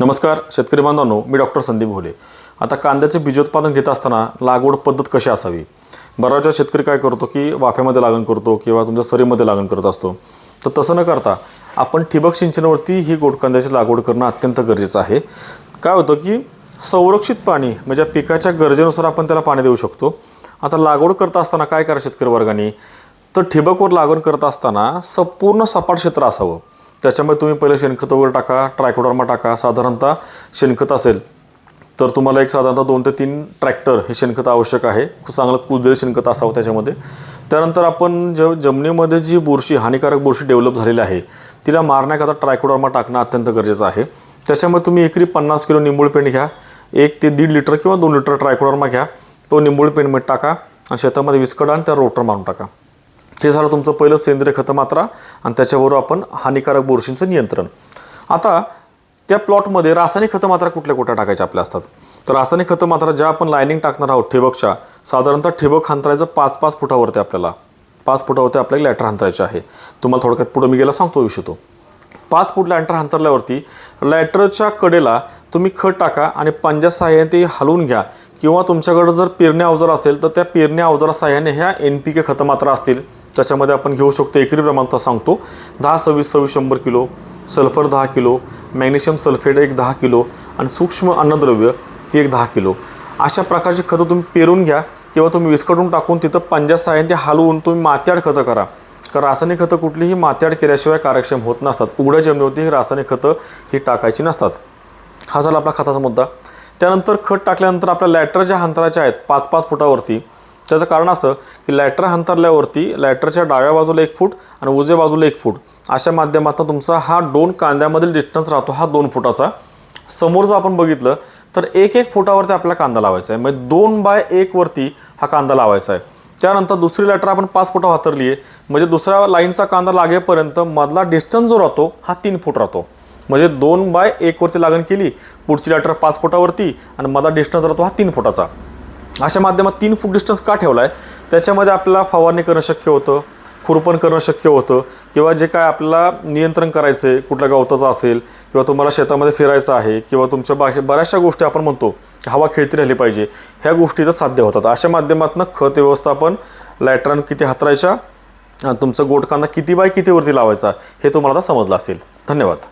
नमस्कार शेतकरी बांधवांनो मी डॉक्टर संदीप भोले. आता कांद्याचे बीजोत्पादन घेत असताना लागवड पद्धत कशी असावी? बऱ्याचदा शेतकरी काय करतो की वाफ्यामध्ये लागण करतो किंवा तुमच्या सरीमध्ये लागण करत असतो. तर तसं न करता आपण ठिबक सिंचनावरती ही गोड कांद्याची लागवड करणं अत्यंत गरजेचं आहे. काय होतं की संरक्षित पाणी म्हणजे पिकाच्या गरजेनुसार आपण त्याला पाणी देऊ शकतो. आता लागवड करत असताना काय करा शेतकरी वर्गाने? तर ठिबकवर लागवड करत असताना संपूर्ण सपाट क्षेत्र असावं. त्याच्यामुळे तुम्ही पहिले शेणखत वगैरे टाका ट्रायकोडर्मा टाका. साधारणतः शेणखत असेल तर तुम्हाला एक साधारणतः दोन ते तीन ट्रॅक्टर हे शेणखत आवश्यक आहे. खूप चांगलं कुजलेलं शेणखत असावं त्याच्यामध्ये. त्यानंतर आपण ज जमिनीमध्ये जी बुरशी हानिकारक बुरशी डेव्हलप झालेली आहे तिला मारण्याकरता ट्रायकोडर्मा टाकणं अत्यंत गरजेचं आहे. त्याच्यामुळे तुम्ही एकरी पन्नास किलो निंबूळ पेंट घ्या. एक ते दीड लिटर किंवा दोन लिटर ट्रायकोडर्मा घ्या. तो निंबूळ पेंटमध्ये टाका. आणि शेतामध्ये विस्कडा आणि त्या रोटर मारून टाका. हे झालं तुमचं पहिलं सेंद्रिय खतं मात्रा आणि त्याच्याबरोबर आपण हानिकारक बुरशींचं नियंत्रण. आता त्या प्लॉटमध्ये रासायनिक खतं मात्रा कुठल्या कुठल्या टाकायच्या आपल्या असतात? तर रासायनिक खतं मात्रा ज्या आपण लायनिंग टाकणार आहोत ठिबकच्या साधारणतः ठिबक हांतरायचं पाच पाच फुटावरती आपल्याला पाच फुटावरती आपल्याला लॅटर हांतरायचे आहे. तुम्हाला थोडक्यात पुढं मी गेला सांगतो विषय तो पाच फूट लॅटर हांतरल्यावरती लॅटरच्या कडेला तुम्ही खत टाका आणि पंजा साह्याने ते हलवून घ्या. किंवा तुमच्याकडं जर पेरण्या अवजार असेल तर त्या पेरण्या अवजारा साह्याने ह्या एन पी के खतं मात्रा असतील. त्याच्यामध्ये आपण घेऊ शकतो एकरी प्रमाणात सांगतो. दहा सव्वीस सव्वीस शंभर किलो सल्फर दहा किलो मॅग्नेशियम सल्फेट एक दहा किलो आणि सूक्ष्म अन्नद्रव्य ती एक दहा किलो. अशा प्रकारची खतं तुम्ही पेरून घ्या किंवा तुम्ही विस्कटून टाकून तिथं पंजा साह्याने ते हलवून तुम्ही मात्याड खतं करा. कारण रासायनिक खतं कुठलीही मात्याड केल्याशिवाय कार्यक्षम होत नसतात. उघड्या जमिनीवरती ही रासायनिक खतं ही टाकायची नसतात. हा झाला आपला खताचा मुद्दा. त्यानंतर खत टाकल्यानंतर आपल्या लॅटरच्या अंतराच्या आहेत पाच पाच फुटावरती त्याचं कारण असं की लॅटर हंतरल्यावरती लॅटरच्या डाव्या बाजूला एक फूट आणि उजव्या बाजूला एक फूट. अशा माध्यमातून तुमचा हा दोन कांद्यामधील डिस्टन्स राहतो हा दोन फुटाचा. समोर जर आपण बघितलं तर एक एक फुटावरती आपला कांदा लावायचा आहे. म्हणजे दोन बाय एकवरती हा कांदा लावायचा आहे. त्यानंतर दुसरी लॅटर आपण पाच फुटा हातरली आहे म्हणजे दुसऱ्या लाईनचा कांदा लागेपर्यंत मधला डिस्टन्स जो राहतो हा तीन फूट राहतो. म्हणजे दोन बाय एकवरती लागण केली पुढची लॅटर पाच फुटावरती आणि मधला डिस्टन्स राहतो हा तीन फुटाचा. अशा माध्यमात तीन फूट डिस्टन्स का ठेवला आहे त्याच्यामध्ये आपल्याला फवारणी करणं शक्य होतं खुरपण करणं शक्य होतं किंवा जे काय आपल्याला नियंत्रण करायचं आहे कुठल्या गवताचं असेल किंवा तुम्हाला शेतामध्ये फिरायचं आहे किंवा तुमच्या बाशा बऱ्याचशा गोष्टी आपण म्हणतो की हवा खेळती राहिली पाहिजे ह्या गोष्टी तर साध्य होतात. अशा माध्यमातून खत व्यवस्थापन लॅटरन किती हातरायच्या तुमचं गोटकांना किती बाय कितीवरती लावायचा हे तुम्हाला आता समजलं असेल. धन्यवाद.